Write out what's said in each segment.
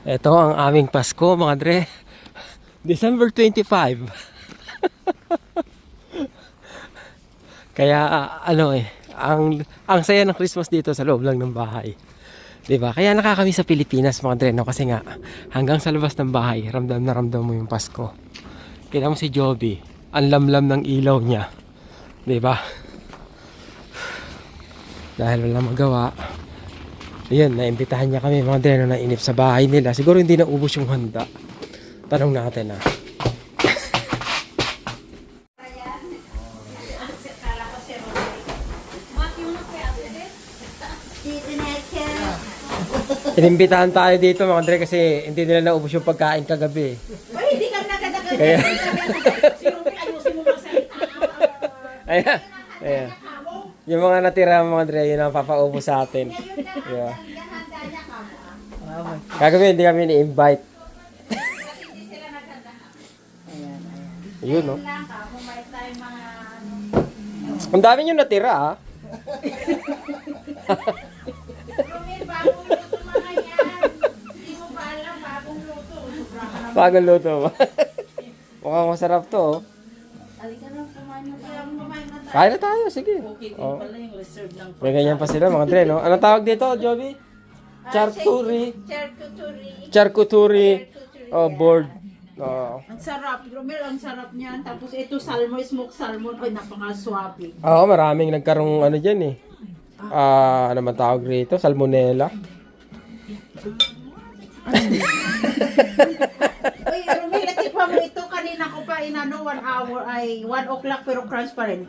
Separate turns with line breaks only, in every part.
Ito ang aming Pasko, mga dre. December 25. Kaya ah, ano eh, ang ang saya ng Christmas dito sa loob lang ng bahay. 'Di ba? Kaya nakakami sa Pilipinas mga dre, no? kasi nga hanggang sa labas ng bahay, ramdam na ramdam mo yung Pasko. Kita mo si Joby, ang lamlam ng ilaw niya. 'Di ba? Dahil wala magawa, Ayun, naimbitahan niya kami mga dre na nainip sa bahay nila. Siguro hindi na ubos yung handa. Tanong natin ah. Inimbitahan tayo dito mga dre kasi hindi nila naubos yung pagkain kagabi.
Ay, hindi ka nagadagan.
Kaya, ayan, ayan. Yung mga natira mga dre, yun ang papaubos sa atin. Yeah. Kagabi hindi kami ni-invite. Yun no.
Tayo mga...
Ang dami nyo natira ah.
Bagong luto ba na.
Mukhang masarap to oh.
Halika na, kumain mo tayo. Kumain na tayo.
Kain na tayo, sige. Oh. May ganyan pa sila mga dre, no? Anong tawag dito, Joby? Charcuterie.
Charcuterie.
Charcuterie. Oh, board. Oh.
Ang sarap, Romel, ang sarap niyan. Tapos ito, salmon, smoked salmon. Ay, napaka-swabe.
Oo, maraming nagkarong ano dyan eh. Ah, ano man tawag rito? Salmonella.
Uy, Romel, atipa mo ito. Kanina ko pa inano, one hour, ay, one o'clock pero rin.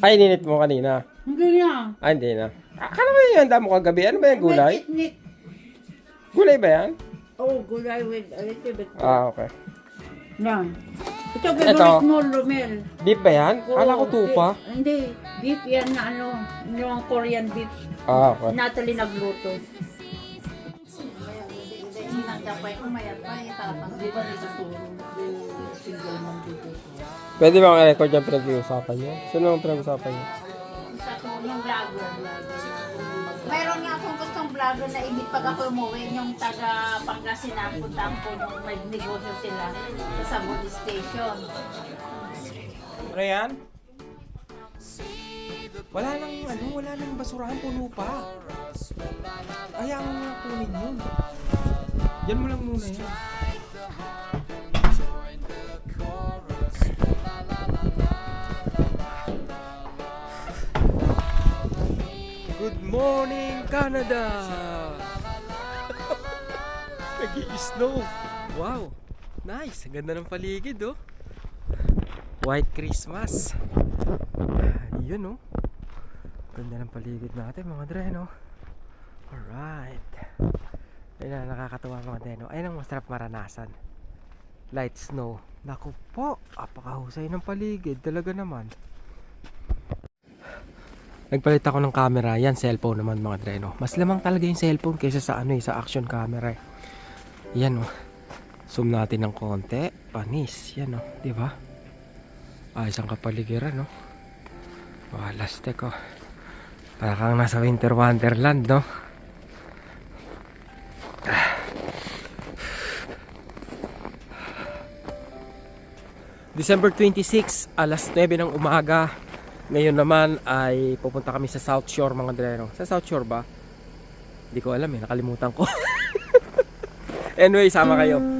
Ay, ninit mo kanina.
Hindi niya.
Ay, hindi na. Akala mo yung handa mo kagabi. Ano ba yung gulay?
May.
Gulay ba yan?
Oh, gulay with a little bit.
Ah, okay.
Yan. Ito, favorite mo, Romel.
Beef ba yan? Kala ko
Oo,
tupa.
beef- Hindi, beef yan na ano, yung Korean beef.
Ah, okay.
Natalie nagluto.
Pwede bang i-record yung pinag-iusapan nyo? Sino ang pinag-usapan nyo?
Sa yung vlogger. Mayroon nga akong gustong vlogger na ibig pag ako umuwi, yung taga Pangasinan, puntahan ko nung may negosyo sila sa Sabudi Station.
Ano yan? Wala nang ano, wala nang basurahan, puno pa. Ayaw mo nga kunin yun. Yan mo lang muna yan. Good morning, Canada! Nag-i-snow. Wow, nice. Ang ganda ng paligid, oh. White Christmas. Yun, oh. Ganda ng paligid natin, mga dre, no? Alright. Ayun na, nakakatuwa mga dre? Ayun ang masarap maranasan. Light snow. Naku po, apakahusay ng paligid. Talaga naman. Nagpalit ako ng camera. Yan, cellphone naman mga dre, no? Mas lamang talaga yung cellphone kaysa sa ano eh, sa action camera eh. Yan, oh. Zoom natin ng konti. Panis. Yan, oh. Di ba? Ayos ang kapaligiran, no? Oh, lastek, oh. Para kang nasa winter wonderland, no? December 26, alas 9 ng umaga. Ngayon naman ay pupunta kami sa South Shore mga dreno. Sa South Shore ba? Hindi ko alam eh, nakalimutan ko. anyway, sama kayo.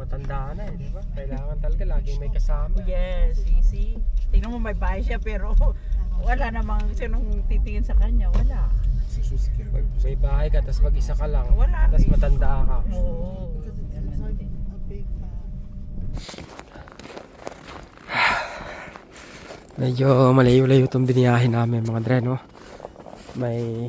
Matanda na eh, di ba? Kailangan talaga laging may kasama.
Yes, easy. Tingnan mo may bahay siya pero wala namang sinong titingin sa kanya. Wala.
Pag may bahay ka, tapos mag-isa ka lang.
Wala,
Tapos matanda ka.
Oo.
Medyo malayo-layo itong biniyahin namin mga dre, no? May...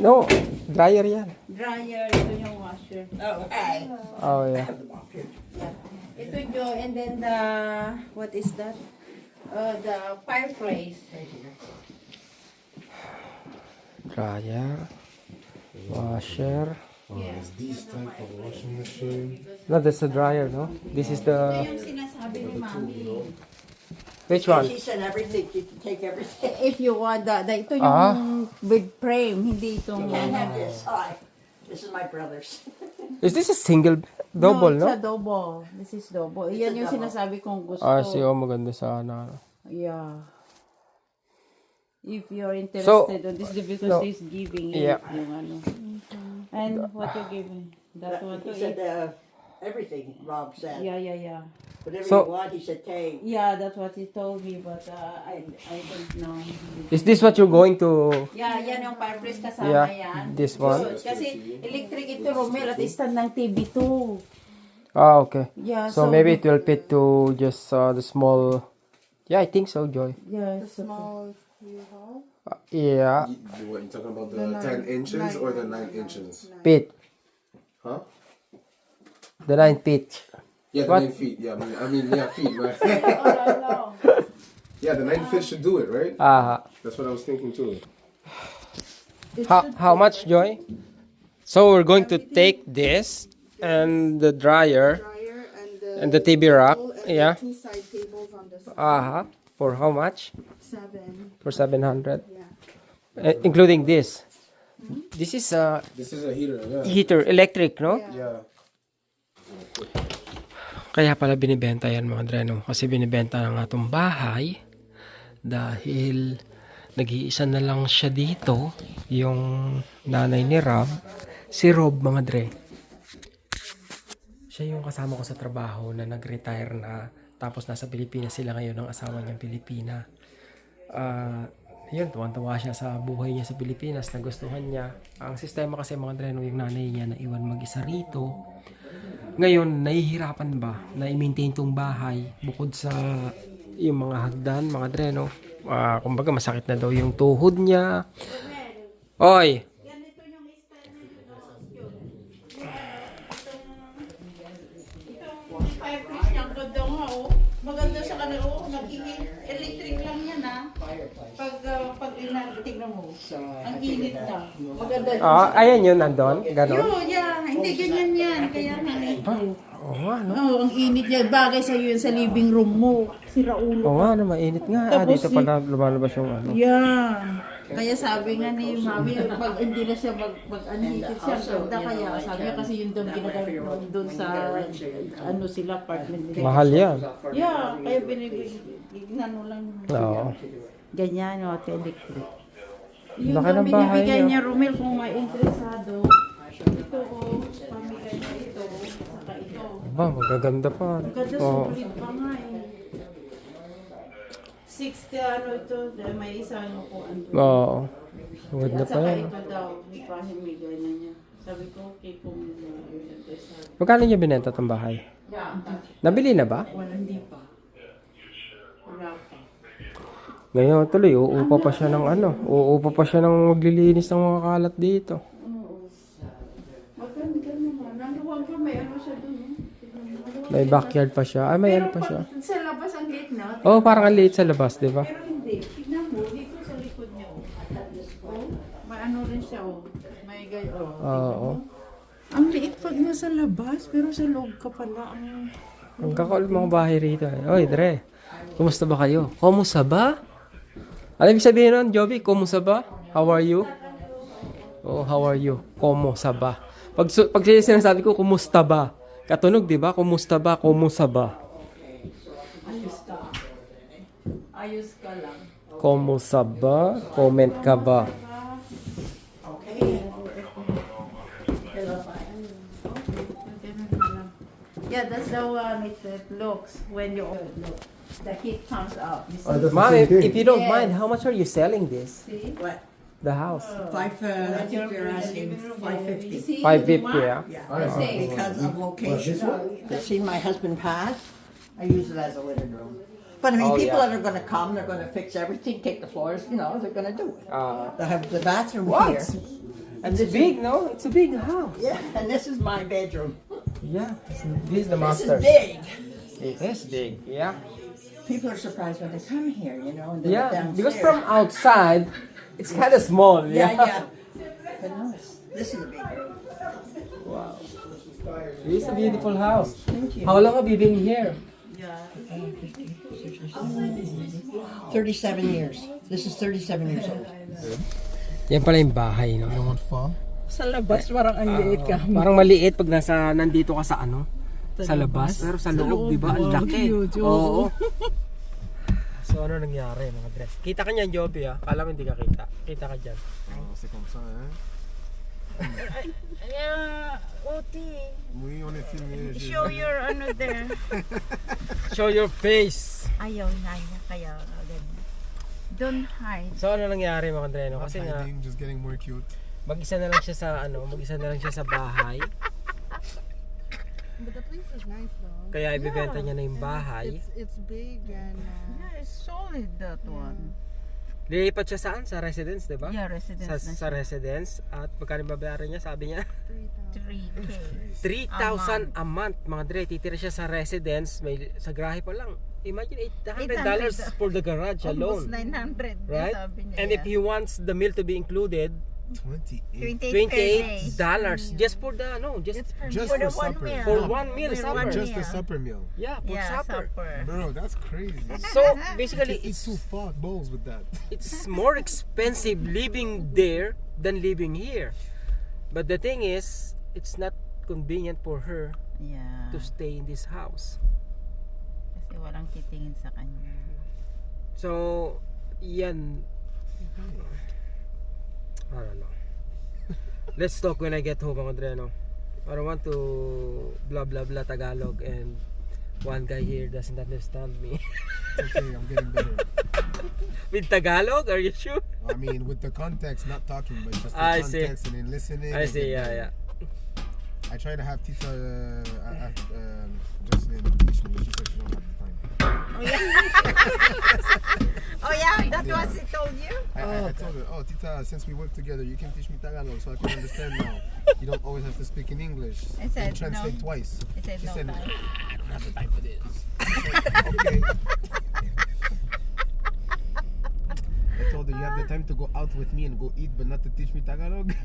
no. Dryer yan.
dryer, ito yung washer.
Oh, yeah.
Ito yung, and then the, what is that? Uh, the fireplace.
Dryer. Washer.
Yes.
These type of washing machine.
No, that's the dryer, no? This is
Ito
the...
yung sinasabi ni Mami.
Which one?
She said everything, you can take everything.
If you want, the, the, ito yung
Ah.
with frame, hindi itong...
Can't have this. Hi, this is my brother's.
Is this a single double,
no?
no?
It's a double. This is double. Yan yung
double.
sinasabi kong gusto.
Ah, si oh, maganda sana.
Yeah. If you're interested
So,
on this, because
no.
he's giving
Yeah.
it, yung ano. And what you giving? That one to
He said
eat?
uh, everything, Rob said.
Yeah, yeah, yeah.
Whatever
So-
you want, he said take.
Yeah, that's what he told me, but uh, I I don't know.
Is this what you're going to...
Yeah, yan yung fireplace kasama
Yeah,
yan.
this one.
So, kasi electric ito, Romel, at stand ng TV too.
Ah, okay.
Yeah,
So maybe it will fit to just uh, the small... Yeah, I think so, Joy.
Yeah, it's okay.
small you have.
Uh, yeah,
What, you talking about the 10 inches or the 9 inches?
feet.
Huh?
The nine feet.
Yeah, the
What?
9 feet. Yeah, I mean, I mean yeah, feet, right?
Oh,
yeah, the 9 feet should do it, right?
Ah,
That's what I was thinking too.
how, how much, Joy? So we're going to take this and the dryer
Dryer and the
and the TV rack.
table and
Yeah.
the two side tables on the side.
Aha. For how much?
Seven.
For 700.
Yeah.
Uh, including this. This is a
This is a heater, yeah.
heater, electric, no?
Yeah.
Kaya pala binibenta yan mga dreno. Kasi binibenta na nga itong bahay dahil nag-iisa na lang siya dito, yung nanay ni Rob, si Rob mga dre. Siya yung kasama ko sa trabaho na nag-retire na tapos nasa Pilipinas sila ngayon ng asawa niyang Pilipina. Ah, yun, tuwan-tuwa siya sa buhay niya sa Pilipinas, nagustuhan niya. Ang sistema kasi mga dreno, yung nanay niya na iwan mag-isa rito, ngayon, nahihirapan ba na i-maintain tong bahay bukod sa yung mga hagdan, mga dreno? Ah, kumbaga masakit na daw yung tuhod niya. Oy!
Itong fireplace niya, ang ganda nga, oh. Maganda. Nag-init. Electric lang yan, ah. Pag, ina- tignan mo. Ang init na. Maganda.
Ah, ayan yun, nandun. Ganon.
Yun, yeah. Hindi, ganyan yan. Kaya nga, eh.
Oo nga, no?
Oo, ang init yan. Bagay sa'yo yun sa living room mo. Si Raulo.
Oo nga, no, mainit nga. Ah,
Tapos
dito
si-
pala lumalabas yung ano.
Yeah. Kaya sabi nga ni Mami, pag hindi na siya mag, mag ano, siya ang ganda kaya. Sabi niya kasi yun doon ginagamit doon, doon sa ano sila apartment nila.
Mahal yan.
Yeah, kaya binibigyan ano lang.
Oo.
Ganyan, o, electric. Yung
Laki ng bahay
binibigay
niya.
niya, Romel, kung may interesado, ito o, pamigay niya ito, saka ito.
Ba, magaganda pa.
Ang ganda,
Oo.
sulit pa nga eh. 60 ano ito, dahil may isa ano po ano.
Oo. Maganda
At
pa
saka
yan.
ito daw, ipahimigay na niya. Sabi ko, okay kung uh, interesado.
Magkano niya binenta tong bahay? Nabili na ba?
Wala, hindi pa. Wala pa.
Ngayon tuloy, uupa pa siya ng ano. Uupa pa siya ng maglilinis ng mga kalat dito.
May
backyard pa siya. Ah, may ano pa siya.
Sa labas ang gate na.
Oh, parang ang liit sa labas, di ba?
Pero hindi. Tignan mo, dito sa likod niya. Oh. Oh, may ano rin siya. Oh. May gay. Oh.
Oo.
Ang liit pag nasa labas, pero sa loob ka pala. Ang...
Ang kakaul mga bahay rito. eh. Oy, Dre. Kumusta ba kayo? Kumusta ba? Ano ibig sabihin nun, Joby? Kumusta ba? How are you? Oh, how are you? Kumusta ba? Pag, pag sinasabi ko, kumusta ba? Katunog, di ba? Kumusta ba? Kumusta ba?
Ayos ka. Ayos ka lang.
Kumusta ba? Comment ka ba?
Yeah, that's the one it, it looks when you look. The heat comes out. You see?
Oh,
Ma'am, if, if you don't
Yes.
mind, how much are you selling this?
See?
What?
The house?
Five, uh, I think they're asking five
You
fifty.
see?
550,
Mark?
yeah?
Yeah,
see.
because of location. See, my husband passed, I use it as a living room. But I mean,
Oh,
people
yeah.
that are going to come, they're going to fix everything, take the floors, you know, they're going to do it.
Uh,
They have the bathroom
What?
here.
and it's big, no? It's a big house.
Yeah, and this is my bedroom.
Yeah, this is the
This
master.
is big.
It is big, yeah.
People are surprised when they come here, you know, and
Yeah, because from outside, it's kind of small.
yeah,
Yeah.
yeah. But no, this is a big room.
Wow. It's a beautiful house.
Thank you.
How long have you been here?
37 years. This is 37 years old.
Yan pala yung bahay, no?
Don't fall.
Sa labas, parang ang liit ka.
Parang maliit pag nasa nandito ka sa ano, sa labas, pero sa loob, di ba? Ang
wow,
laki.
huge,
Oo. so ano nangyari mga dress? Kita ka niyan, Joby ah. Kala mo hindi ka kita. Kita ka dyan.
Oh, c'est comme ça, hein?
Yeah, Oti,
Oui, on est filmé. j'ai-
show your ano there.
Show your face!
Ayaw na niya, kaya ganyan. Don't hide.
So ano nangyari mga dreno? Kasi nga,
hiding, just getting more cute.
Mag-isa na lang siya sa ano, mag-isa na lang siya sa bahay.
But the place is nice though.
Kaya ibebenta niya na yung bahay.
It's it's big and uh,
Yeah, it's solid that one.
Lilipat siya saan? Sa residence, di ba?
Yeah, residence
Sa,
na
sa
siya.
residence. At magkano babayaran niya? Sabi niya,
3,000.
3K.
3,000 a month mga dre. Titira siya sa residence. May, sa grahe pa lang. Imagine $800 dollars for the garage
Almost
alone.
900
Right?
sabi niya.
And if he wants the meal to be included,
28.
28
$28 just for the no just
It's per
Just
For
for,
the one meal.
for
No,
one meal
For
supper.
one
Just the supper meal.
Yeah, for
yeah,
supper.
supper.
Bro, that's crazy.
So basically
can
it's
two fat bowls with that.
it's more expensive living there than living here. But the thing is, it's not convenient for her
Yeah.
to stay in this house.
Kasi walang titingin sa kanya.
So, yan. I don't know. Let's talk when I get home, mga Dreno. I don't want to blah blah blah Tagalog and one guy here doesn't understand me.
It's okay, I'm getting better.
With Tagalog, are you sure?
I mean, with the context, not talking, but just the
I see.
context and then listening.
I see, yeah, yeah.
I try to have Tita uh, uh, um, Jocelyn teach me. She said she don't have the time.
Oh yeah, that
Yeah.
was he told you?
I, I, I told her, oh Tita, since we work together, you can teach me Tagalog so I can understand now. You don't always have to speak in English.
I
and
said,
translate
no.
twice.
He said
She
no
said,
time.
"Ah, I don't have the time for this. I said, okay. I told her, you have the time to go out with me and go eat, but not to teach me Tagalog.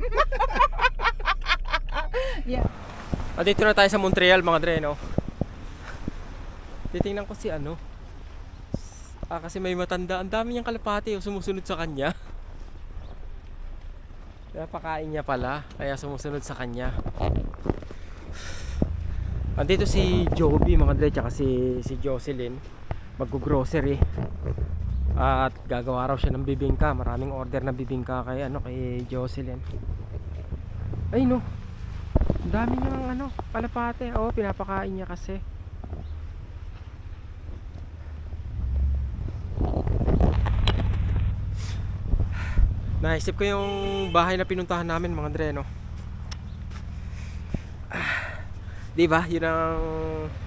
Ah, dito na tayo sa Montreal, mga Dreno. Titingnan ko si ano. Ah, kasi may matanda. Ang dami niyang kalapati oh, sumusunod sa kanya. Kaya pakain niya pala. Kaya sumusunod sa kanya. Andito si Joby mga dre tsaka si, si Jocelyn Maggo-grocery At gagawa raw siya ng bibingka Maraming order na bibingka kay, ano, kay Jocelyn Ay no Ang dami niyang ano, kalapate Oo, pinapakain niya kasi Naisip ko yung bahay na pinuntahan namin mga dre no Di ba? Yun ang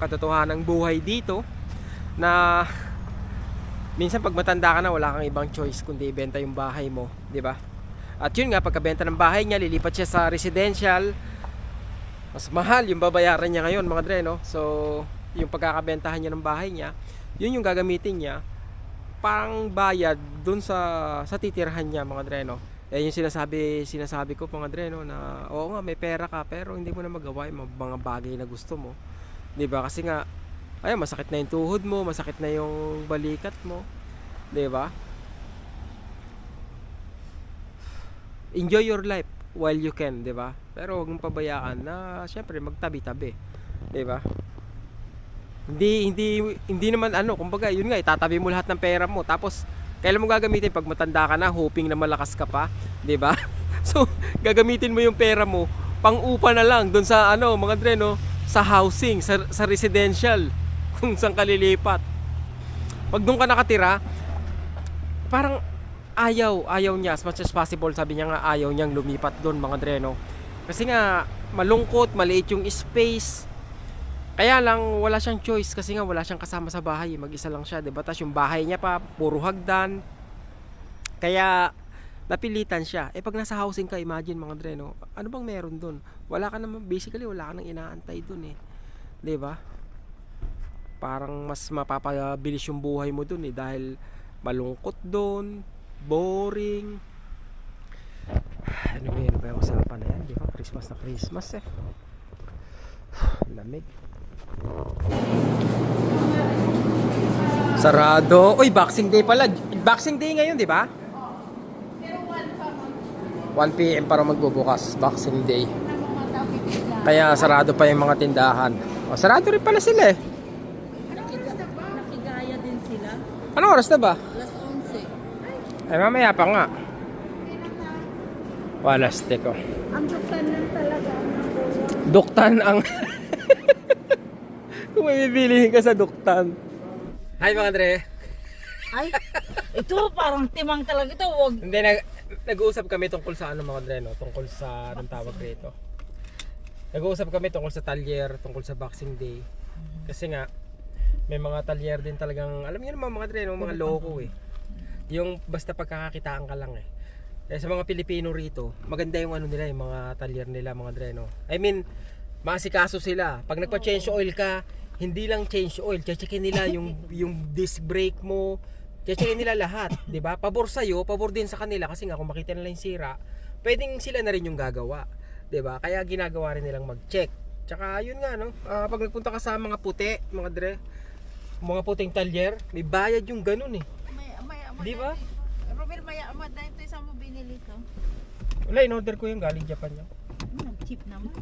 katotohanan ng buhay dito na minsan pag matanda ka na wala kang ibang choice kundi ibenta yung bahay mo, di ba? At yun nga pagkabenta ng bahay niya, lilipat siya sa residential. Mas mahal yung babayaran niya ngayon, mga dre, no? So, yung pagkakabentahan niya ng bahay niya, yun yung gagamitin niya pang bayad dun sa sa titirhan niya, mga dre, no? Eh yung sinasabi sinasabi ko mga dre no na oo nga may pera ka pero hindi mo na magawa yung mga bagay na gusto mo. 'Di ba? Kasi nga ay masakit na yung tuhod mo, masakit na yung balikat mo. 'Di ba? Enjoy your life while you can, 'di ba? Pero huwag mong pabayaan na syempre magtabi-tabi. 'Di ba? Hindi hindi hindi naman ano, kumbaga, yun nga itatabi mo lahat ng pera mo tapos kailan mo gagamitin pag matanda ka na, hoping na malakas ka pa, 'di ba? So, gagamitin mo yung pera mo pang-upa na lang doon sa ano, mga dre no, sa housing, sa, sa residential kung saan ka lilipat. Pag doon ka nakatira, parang ayaw, ayaw niya as much as possible, sabi niya nga ayaw niyang lumipat doon mga dre no. Kasi nga malungkot, maliit yung space. Kaya lang, wala siyang choice kasi nga wala siyang kasama sa bahay. Mag-isa lang siya, di ba? Tapos yung bahay niya pa, puro hagdan. Kaya, napilitan siya. Eh pag nasa housing ka, imagine mga dre, no? Ano bang meron dun? Wala ka naman, basically, wala ka nang inaantay dun eh. Di ba? Parang mas mapapabilis yung buhay mo dun eh. Dahil malungkot dun, boring. Ano ba yun? Ba yung usapan na yan? Di ba? Christmas na Christmas eh. Lamig. Sarado. Uy, Boxing Day pala. Boxing Day ngayon, di ba? 1 p.m. para magbubukas. Boxing Day. Kaya sarado pa yung mga tindahan. O, sarado rin pala sila eh.
Nakigaya din sila.
Anong oras na ba?
Alas 11.
Ay, mamaya pa nga. Walaste ko.
Ang duktan lang talaga.
Duktan ang... Kung may bibilihin ka sa duktan. Hi mga Andre.
Ay, ito parang timang talaga ito. Wag.
Hindi, nag, nag-uusap kami tungkol sa ano mga Andre, no? Tungkol sa, anong tawag rito? Nag-uusap kami tungkol sa talyer, tungkol sa Boxing Day. Kasi nga, may mga talyer din talagang, alam niyo naman mga Andre, no? mga loko eh. Yung basta pagkakakitaan ka lang eh. Eh, sa mga Pilipino rito, maganda yung ano nila, yung mga talyer nila, mga Andre, no? I mean, maasikaso sila. Pag nagpa-change oil ka, hindi lang change oil, checkin nila yung yung disc brake mo, checkin nila lahat, 'di ba? Pabor sa iyo, pabor din sa kanila kasi nga kung makita nila yung sira, pwedeng sila na rin yung gagawa, 'di ba? Kaya ginagawa rin nilang mag-check. Tsaka yun nga no, ah, pag nagpunta ka sa mga puti, mga dre, mga puting talyer, may bayad yung ganun eh.
May, may, may,
Di ba?
Robert, may amat na ito isang mo binili to.
Wala, in-order ko yung galing Japan niya.
Hmm, cheap naman.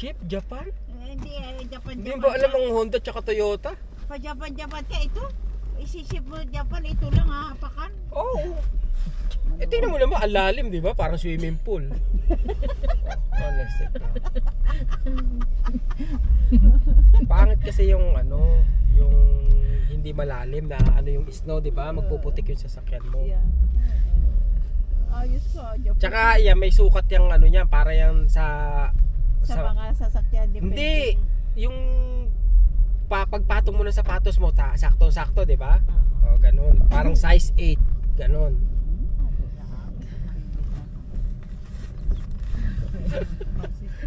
Cheap, Japan?
Hindi, eh, Japan,
Hindi
Japan.
ba alam ang Honda tsaka Toyota?
Pa Japan, Japan ka ito. Isiship mo Japan, ito lang ha, hapakan.
Oo. Oh. Eh, tingnan mo naman, ang lalim, di ba? Parang swimming pool. Honestly. Pangit kasi yung ano, yung hindi malalim na ano yung snow, di ba? Magpuputik yung sasakyan mo.
Yeah. Ayos ko, Japan.
Tsaka, yan, may sukat yung ano niya, para yan sa...
sa, mga sasakyan, depende.
Hindi, yung pa, pagpatong mo ng sapatos mo, ta, sakto-sakto, di ba? O, ganun. Parang size 8, ganun.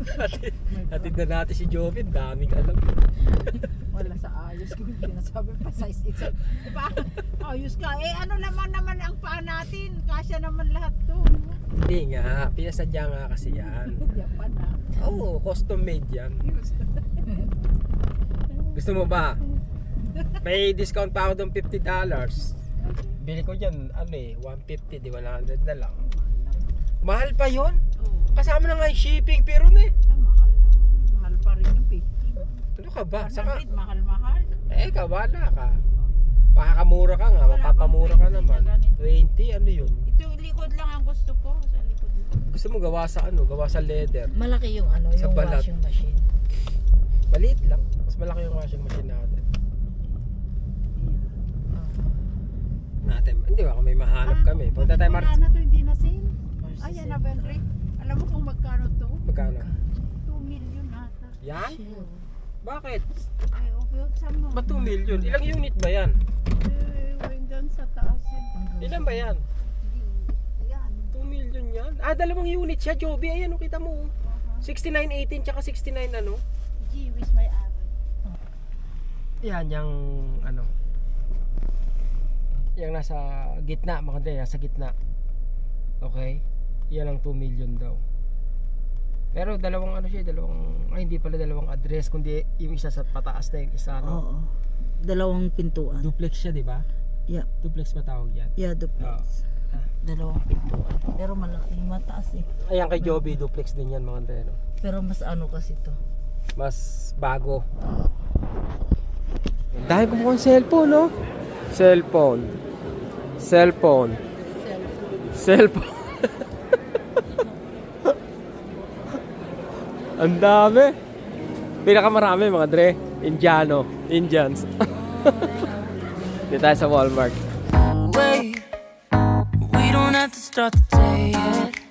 Hatid, hatid na natin si Jovin, daming alam.
Wala sa ayos ko. Sinasabi pa size itself. Diba? Ayos ka. Eh ano naman naman ang paa natin? Kasya naman lahat to.
Hindi nga, pinasadya nga kasi yan.
Japan ha.
Oo, oh, custom made yan. Gusto mo ba? May discount pa ako doon $50. Bili ko dyan, ano eh, 150, di 100 na lang. Mahal pa yon. Kasama na nga yung shipping, pero na eh.
Ah, mahal naman. Mahal pa rin yung 50.
Ano ka ba? Saka,
100, mahal-mahal.
eh, kawala ka. Makakamura ka nga,
Wala
mapapamura ka
bang 20 na
naman.
ganito?
20, ano yun?
Ito likod lang ang gusto ko. Sa likod lang.
Gusto mo gawa sa ano, gawa sa leather.
Malaki yung ano,
Sa
yung
balat.
washing machine.
Maliit lang. Mas malaki yung washing machine natin. Natin. Hindi ba kung may mahanap kami. Punta tayo
Wala
March.
na to, hindi na sale. Ayan na, Benry. Alam mo kung magkano to?
Magkano?
2 million ata.
Yan? Bakit?
Ay, okay. Saan mo?
Ba't 2 million? Ilang unit ba yan?
Eh, hanggang sa taas yun.
Ilan ba yan?
Yan.
2 million yan? Ah, dalawang unit siya, Joby. Ayan, oh, kita mo. 6918 tsaka 69 ano?
Jiwis may ari.
Yan, yung ano. Yung nasa gitna, mga dre, nasa gitna. Okay? Yan ang 2 million daw. Pero dalawang ano siya, dalawang, ay hindi pala dalawang address, kundi yung isa sa pataas na yung isa, no?
Oo. Dalawang pintuan.
Duplex siya, di ba?
Yeah.
Duplex ba tawag yan?
Yeah, duplex. Dalawang pintuan. Pero malaki, mataas eh.
Ayan kay Joby, duplex din yan mga dre, no?
Pero mas ano kasi to.
Mas bago. Dahil ko mukhang cellphone, no? Cellphone. Cellphone. Cellphone. Ang dami. Pinakamarami mga dre. Indiano. Indians. Dito tayo sa Walmart.
Wait, we don't have to start the day yet.